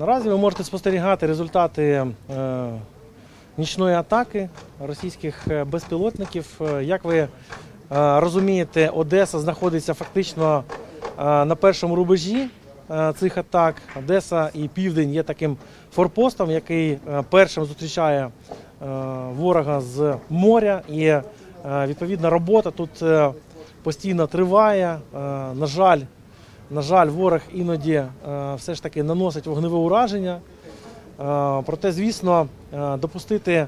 Наразі ви можете спостерігати результати е, нічної атаки російських е, безпілотників. Е, Як ви розумієте, Одеса знаходиться фактично на першому рубежі цих атак. Одеса і Південь є таким форпостом, який першим зустрічає ворога з моря. І відповідна робота тут постійно триває. На жаль, на жаль, ворог іноді е, все ж таки наносить вогневе ураження. Е, Проте, звісно, е, допустити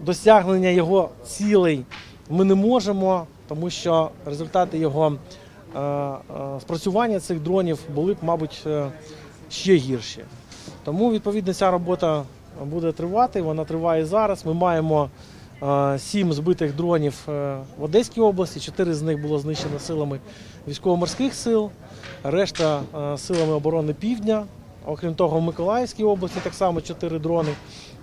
досягнення його цілей ми не можемо, тому що результати його спрацювання цих дронів були б, мабуть, ще гірші. Тому, відповідно, ця робота буде тривати. Вона триває зараз. Ми маємо сім збитих дронів е, в Одеській області. Чотири з них було знищено силами військово-морських сил, решта е, силами оборони Півдня. Окрім того, в Миколаївській області так само чотири дрони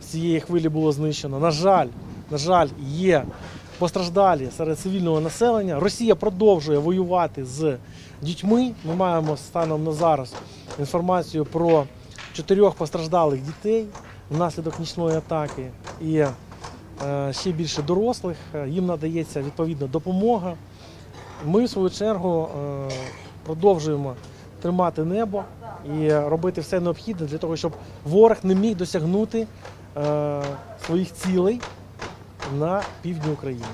з цієї хвилі було знищено. На жаль, на жаль, є постраждалі серед цивільного населення. Росія продовжує воювати з дітьми. Ми маємо станом на зараз інформацію про чотирьох постраждалих дітей внаслідок нічної атаки і ще більше дорослих. Е, Їм надається відповідна допомога. Ми, в свою чергу, е, продовжуємо тримати небо і робити все необхідне для того, щоб ворог не міг досягнути е, своїх цілей на півдні України.